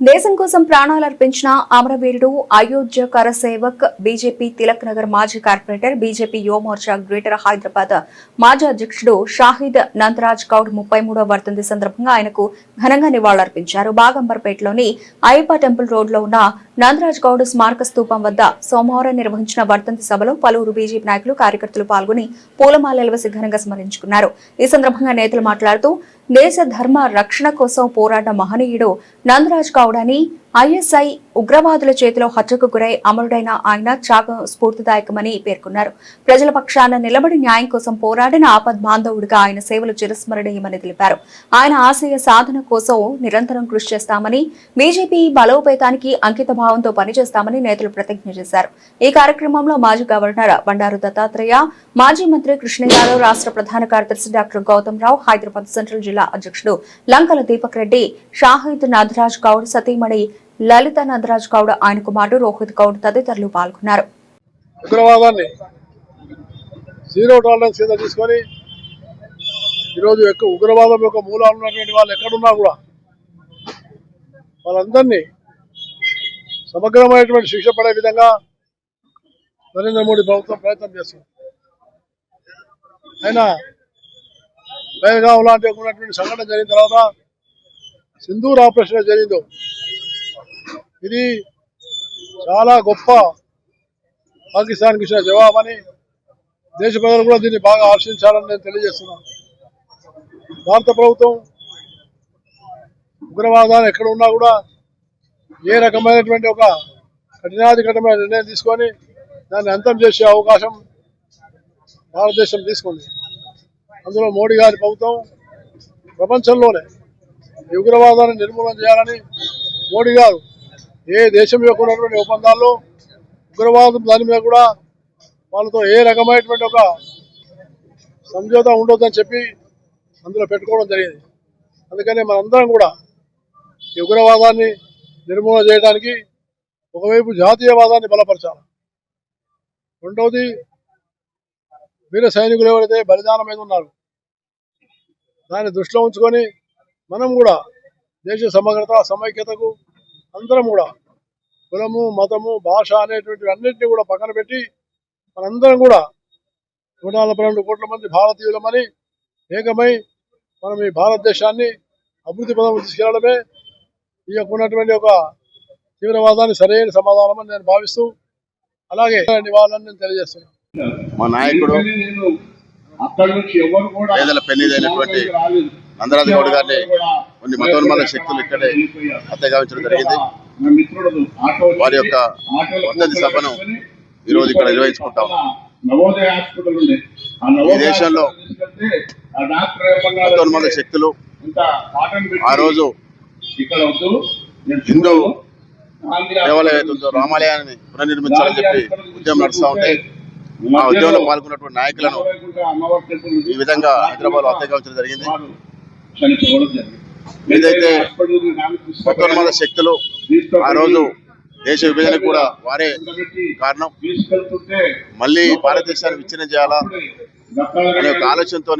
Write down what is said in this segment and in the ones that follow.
దేశం కోసం ప్రాణాలు అర్పించిన అమరవీరుడు అయోధ్యకర సేవక్ బీజేపీ తిలక్ నగర్ మాజీ corporator BJP Yuva Morcha greater Hyderabad మాజీ అధ్యక్షుడు షాహిద్ నందరాజ్ గౌడ్ ముప్పై మూడవ వర్ధంతి సందర్భంగా ఆయనకు ఘనంగా నివాళులర్పించారు. బాగంబర్పేటలోని అయ్యప్ప టెంపుల్ రోడ్లో ఉన్న నందరాజ్ గౌడ్ స్మారక స్థూపం వద్ద సోమవారం నిర్వహించిన వర్ధంతి సభలో పలువురు బీజేపీ నాయకులు కార్యకర్తలు పాల్గొని పూలమాలలు వేసి ఘనంగా స్మరించుకున్నారు. ఈ సందర్భంగా నేతలు మాట్లాడుతూ దేశ ధర్మ రక్షణ కోసం పోరాట మహనీయుడు నందరాజ్ గౌడ్ అని ఐఎస్ఐ ఉగ్రవాదుల చేతిలో హత్యకు గురై అమరుడైన ఆయన త్యాగం స్ఫూర్తిదాయకమని పేర్కొన్నారు. ప్రజల పక్షాన నిలబడి న్యాయం కోసం పోరాడిన ఆపద్ బాంధవుడిగా ఆయన సేవలు చిరస్మరణీయమని తెలిపారు. ఆయన ఆశయ సాధన కోసం నిరంతరం కృషి చేస్తామని బీజేపీ బలోపేతానికి అంకిత భావంతో పనిచేస్తామని నేతలు ప్రతిజ్ఞ చేశారు. ఈ కార్యక్రమంలో మాజీ గవర్నర్ బండారు దత్తాత్రేయ మాజీ మంత్రి కృష్ణ యాదవ్ రాష్ట్ర ప్రధాన కార్యదర్శి డాక్టర్ గౌతమ్ రావు హైదరాబాద్ సెంట్రల్ జిల్లా అధ్యక్షుడు లంకల దీపక్ రెడ్డి షాహిద్ నాథరాజ్ గౌడ్ సతీమణి లలిత నందరాజ్ గౌడ్ ఆయన కుమారుడు రోహిత్ గౌడ్ తదితరులు పాల్గొన్నారు. ఉగ్రవాదాన్ని జీరో టాలరెన్స్ కింద తీసుకొని ఈరోజు ఎక్కువ ఉగ్రవాదం యొక్క మూలాలు ఉన్నటువంటి వాళ్ళు ఎక్కడున్నా కూడా వాళ్ళందరినీ సమగ్రమైనటువంటి శిక్ష పడే విధంగా నరేంద్ర మోడీ ప్రభుత్వం ప్రయత్నం చేస్తుంది. అయినా బయలుగావ్ లాంటి ఉన్నటువంటి సంఘటన జరిగిన తర్వాత సింధూర్ ఆపరేషన్ జరిగిందో ఇది చాలా గొప్ప పాకిస్తాన్కి ఇచ్చిన జవాబని దేశ ప్రజలు కూడా దీన్ని బాగా ఆశించాలని నేను తెలియజేస్తున్నాను. భారత ప్రభుత్వం ఉగ్రవాదాన్ని ఎక్కడ ఉన్నా కూడా ఏ రకమైనటువంటి ఒక కఠినాధికటమైన నిర్ణయం తీసుకొని దాన్ని అంతం చేసే అవకాశం భారతదేశం తీసుకుంది. అందులో మోడీ గారి ప్రభుత్వం ప్రపంచంలోనే ఈ ఉగ్రవాదాన్ని నిర్మూలన చేయాలని మోడీ గారు ఏ దేశం యొక్క ఉన్నటువంటి ఒప్పందాల్లో ఉగ్రవాదం దాని మీద కూడా వాళ్ళతో ఏ రకమైనటువంటి ఒక సంజోత ఉండొద్దని చెప్పి అందులో పెట్టుకోవడం జరిగింది. అందుకని మనందరం కూడా ఈ ఉగ్రవాదాన్ని నిర్మూలన చేయడానికి ఒకవైపు జాతీయవాదాన్ని బలపరచాలి. రెండవది వీర సైనికులు ఎవరైతే బలిదానం మీద ఉన్నారు దాన్ని దృష్టిలో ఉంచుకొని మనం కూడా దేశ సమగ్రత సమైక్యతకు అందరం కూడా కులము మతము భాష అనేటువంటి అన్నింటినీ కూడా పక్కన పెట్టి మనందరం కూడా నూట నలభై రెండు కోట్ల మంది భారతీయులమని ఏకమై మనం ఈ భారతదేశాన్ని అభివృద్ధి పదంలో తీసుకెళ్ళడమే ఈ యొక్క ఉన్నటువంటి ఒక తీవ్రవాదాన్ని సరైన సమాధానం అని నేను భావిస్తూ అలాగే నివాళులని నేను తెలియజేస్తున్నాను. మా నాయకుడు పేదల నందరాజు గౌడ్ గారిని కొన్ని మతోన్మాద శక్తులు ఇక్కడే హత్య గావించడం జరిగింది. వారి యొక్క వర్ధంతి సభను ఈరోజు ఇక్కడ నిర్వహించుకుంటాం ఈ దేశంలో మతోన్మాద శక్తులు ఆ రోజు హిందూ దేవాలయం ఉందో రామాలయాన్ని పునర్నిర్మించాలని చెప్పి ఉద్యమం నడుస్తూ ఉంటే ఆ ఉద్యమంలో పాల్గొన్నటువంటి నాయకులను. ఈ విధంగా హైదరాబాద్లో హత్య గావించడం జరిగింది. ఏదైతే మతోన్మాద శక్తులు ఆ రోజు దేశ విభజనకు కూడా వారే కారణం. మళ్ళీ భారతదేశాన్ని విచ్ఛిన్నం చేయాలా అనే ఒక ఆలోచనతో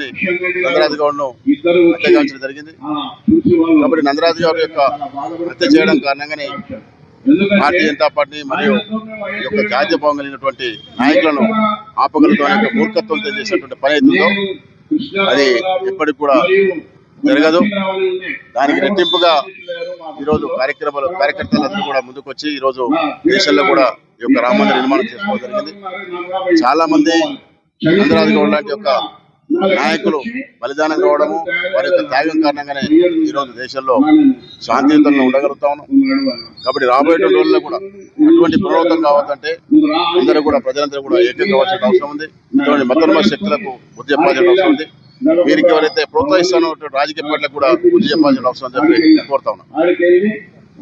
నందరాజు గౌడ్ను ఇద్దరు హత్య గావించడం జరిగింది. కాబట్టి నందరాజు గారి యొక్క హత్య చేయడం కారణంగానే భారతీయ జనతా పార్టీ మరియు ఈ యొక్క జాతీయ భావం కలిగినటువంటి నాయకులను ఆపగలతో యొక్క మూర్ఖత్వంతో చేసినటువంటి పని అవుతుందో అది ఎప్పటికి కూడా జరగదు. దానికి రెట్టింపుగా ఈరోజు కార్యక్రమాలు కార్యకర్తలందరూ కూడా ముందుకు వచ్చి ఈరోజు దేశంలో కూడా ఈ యొక్క రామ మందిర నిర్మాణం చేసుకోవడం జరిగింది. చాలా మంది గౌడ్ లాంటి యొక్క నాయకులు బలిదానం కావడము వారి యొక్క త్యాగం కారణంగానే ఈరోజు దేశంలో శాంతియుతంగా ఉండగలుగుతా ఉన్నాం. కాబట్టి రాబోయే రోజుల్లో కూడా అటువంటి పునరావృతం కావద్దంటే అందరూ కూడా ప్రజలందరూ కూడా ఏకం కావాల్సిన అవసరం ఉంది. ఇటువంటి మతోన్మ శక్తులకు బుద్ధి చెప్పాల్సిన అవసరం ఉంది. వీరికి ఎవరైతే ప్రోత్సహిస్తానో రాజకీయ పార్టీలకు కూడా గుర్తు చెప్పాల్సిన అవసరం చెప్పి కోరుతా ఉన్నాం.